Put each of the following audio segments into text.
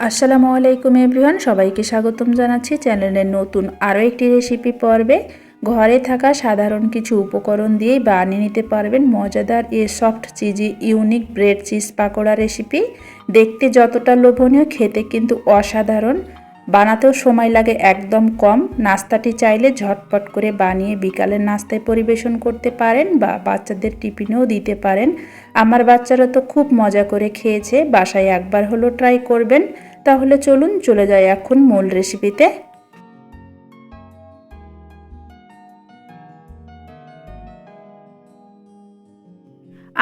আসসালামু আলাইকুম এভরিওয়ান, সবাইকে স্বাগতম জানাচ্ছি চ্যানেলের নতুন আরও একটি রেসিপি পর্বে। ঘরে থাকা সাধারণ কিছু উপকরণ দিয়েই বানিয়ে নিতে পারবেন মজাদার এ soft, cheesy, unique bread, cheese pakora recipe. দেখতে যতটা লোভনীয়, খেতে কিন্তু অসাধারণ। বানাতেও সময় লাগে একদম কম। নাস্তাটি চাইলে ঝটপট করে বানিয়ে বিকালের নাস্তায় পরিবেশন করতে পারেন বা বাচ্চাদের টিফিনেও দিতে পারেন। আমার বাচ্চারা তো খুব মজা করে খেয়েছে, বাসায় একবার হলো ট্রাই করবেন। তাহলে চলুন, চলে যাই এখন মূল রেসিপিতে।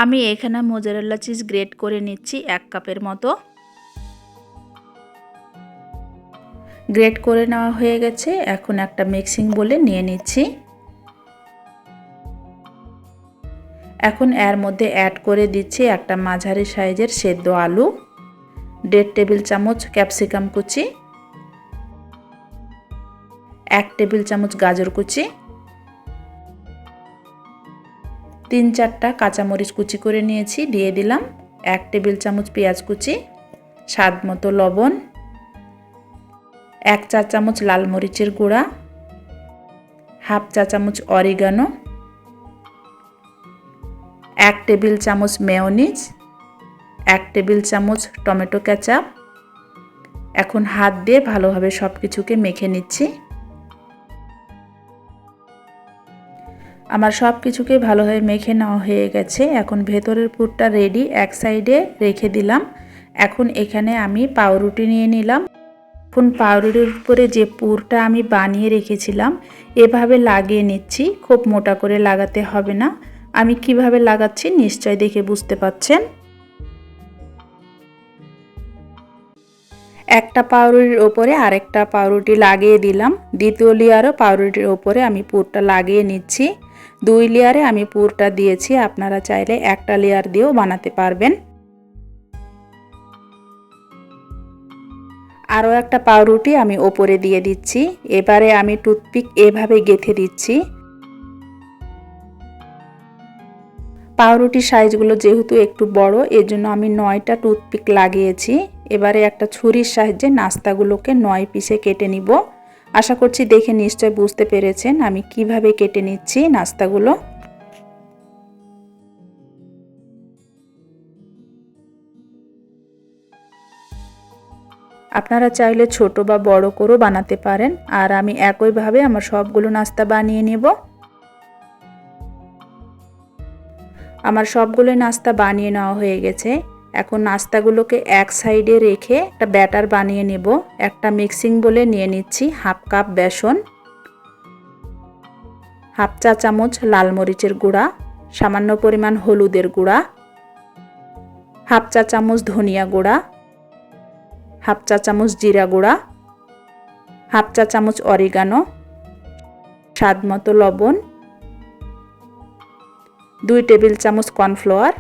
আমি এখানে মোজারেলা চিজ গ্রেট করে নিচ্ছি এক কাপের মতো। গ্রেট করে নেওয়া হয়ে গেছে। এখন একটা মিক্সিং বলে নিয়ে নিচ্ছি। এখন এর মধ্যে অ্যাড করে দিচ্ছি একটা মাঝারি সাইজের সেদ্ধ আলু, দেড় টেবিল চামচ ক্যাপসিকাম কুচি, এক টেবিল চামচ গাজর কুচি, তিন চারটা কাঁচামরিচ কুচি করে নিয়েছি, দিয়ে দিলাম। এক টেবিল চামচ পেঁয়াজ কুচি, স্বাদ মতো লবণ এক চা চামচ লাল মরিচের গুঁড়া, হাফ চা চামচ অরিগানো, এক টেবিল চামচ মেয়নিজ, এক টেবিল চামচ টমেটো ক্যাচাপ এখন হাত দিয়ে ভালোভাবে সব কিছুকে মেখে নিচ্ছি। আমার সব কিছুকে ভালোভাবে মেখে নেওয়া হয়ে গেছে। এখন ভেতরের পুরটা রেডি এক সাইডে রেখে দিলাম। এখন এখানে আমি পাউরুটি নিয়ে নিলাম। এখন পাউরুটির উপরে যে পুরটা আমি বানিয়ে রেখেছিলাম, এভাবে লাগিয়ে নিচ্ছি, খুব মোটা করে লাগাতে হবে না। আমি কীভাবে লাগাচ্ছি নিশ্চয় দেখে বুঝতে পাচ্ছেন? একটা পাউরুটির ওপরে আরেকটা পাউরুটি লাগিয়ে দিলাম। দ্বিতীয় লেয়ারও পাউরুটির ওপরে আমি পুরটা লাগিয়ে নিচ্ছি। দুই লেয়ারে আমি পুরটা দিয়েছি, আপনারা চাইলে একটা লেয়ার দিয়েও বানাতে পারবেন। আরও একটা পাউরুটি আমি ওপরে দিয়ে দিচ্ছি। এবারে আমি টুথপিক এভাবে গেথে দিচ্ছি। পাউরুটির সাইজগুলো যেহেতু একটু বড়, এজন্য আমি নয়টা টুথপিক লাগিয়েছি। এবারে একটা ছুরির সাহায্যে নাস্তাগুলোকে নয় পিসে কেটে নিব। আশা করছি দেখে নিশ্চয় বুঝতে পেরেছেন আমি কীভাবে কেটে নিচ্ছি নাস্তাগুলো। আপনারা চাইলে ছোট বা বড় করেও বানাতে পারেন, আর আমি একইভাবে আমার সবগুলো নাস্তা বানিয়ে নেব। আমার সবগুলো নাস্তা বানিয়ে নেওয়া হয়ে গেছে। এখন নাস্তাগুলোকে এক সাইডে রেখে একটা ব্যাটার বানিয়ে নেব। একটা মিক্সিং বলে নিয়ে নিচ্ছি হাফ কাপ বেসন, হাফ চা চামচ লাল মরিচের গুঁড়া, সামান্য পরিমাণ হলুদের গুঁড়া, হাফ চা চামচ ধনিয়া গুঁড়া হাফ চা চামচ জিরা গুঁড়া, হাফ চা চামচ অরিগানো, স্বাদ মতো লবণ, দুই টেবিল চামচ কর্নফ্লাওয়ার।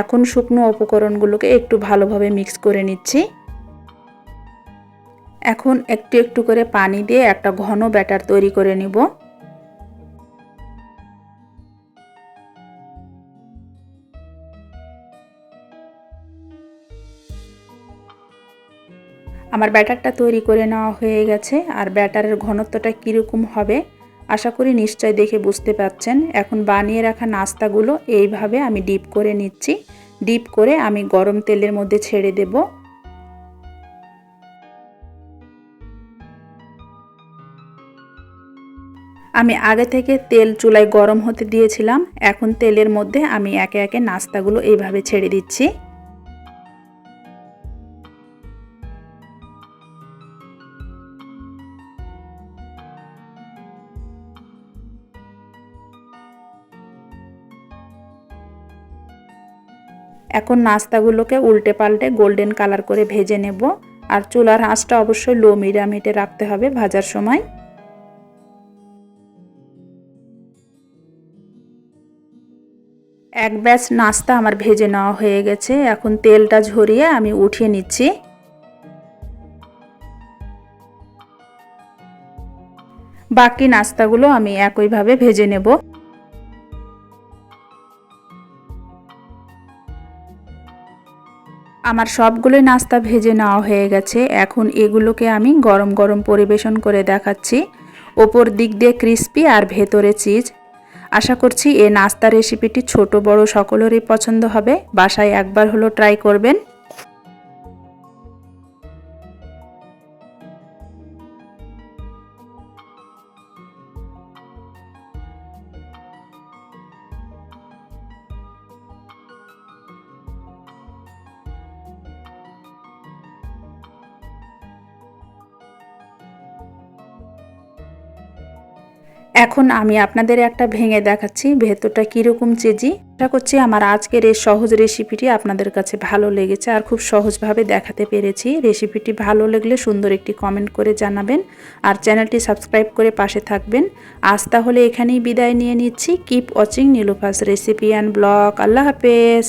এখন শুকনো উপকরণগুলোকে একটু ভালোভাবে মিক্স করে নিচ্ছি। এখন একটু একটু করে পানি দিয়ে একটা ঘন ব্যাটার তৈরি করে নিব। আমার ব্যাটারটা তৈরি করে নেওয়া হয়ে গেছে, আর ব্যাটারের ঘনত্বটা কীরকম হবে, আশা করি নিশ্চয় দেখে বুঝতে পারছেন। এখন বানিয়ে রাখা নাস্তাগুলো এইভাবে আমি ডিপ করে নিচ্ছি। ডিপ করে আমি গরম তেলের মধ্যে ছেড়ে দেব। আমি আগে থেকে তেল চুলায় গরম হতে দিয়েছিলাম, এখন তেলের মধ্যে আমি একে একে নাস্তাগুলো এইভাবে ছেড়ে দিচ্ছি। এখন নাস্তাগুলোকে উল্টে পাল্টে গোল্ডেন কালার করে ভেজে নেব। আর চুলার আঁচটা অবশ্যই লো মিডিয়াম হিটে রাখতে হবে ভাজার সময়। এক ব্যাচ নাস্তা আমার ভেজে নেওয়া হয়ে গেছে। এখন তেলটা ঝরিয়ে আমি উঠিয়ে নিচ্ছি। বাকি নাস্তাগুলো আমি একইভাবে ভেজে নেব। আমার সবগুলোই নাস্তা ভেজে নেওয়া হয়ে গেছে। এখন এগুলোকে আমি গরম গরম পরিবেশন করে দেখাচ্ছি। ওপর দিক দিয়ে ক্রিস্পি আর ভেতরে চিজ। আশা করছি এ নাস্তা রেসিপিটি ছোট, বড় সকলেরই পছন্দ হবে। বাসায় একবার হলো ট্রাই করবেন। এখন আমি আপনাদের একটা ভেঙে দেখাচ্ছি, ভেতরটা কীরকম চেজি? আশা করছি আমার আজকের এই সহজ রেসিপিটি আপনাদের কাছে ভালো লেগেছে আর খুব সহজভাবে দেখাতে পেরেছি। রেসিপিটি ভালো লাগলে সুন্দর একটি কমেন্ট করে জানাবেন আর চ্যানেলটি সাবস্ক্রাইব করে পাশে থাকবেন। আজ তাহলে এখানেই বিদায় নিয়ে নিচ্ছি। Keep watching Nilufa's recipe and blog আল্লাহ হাফেজ।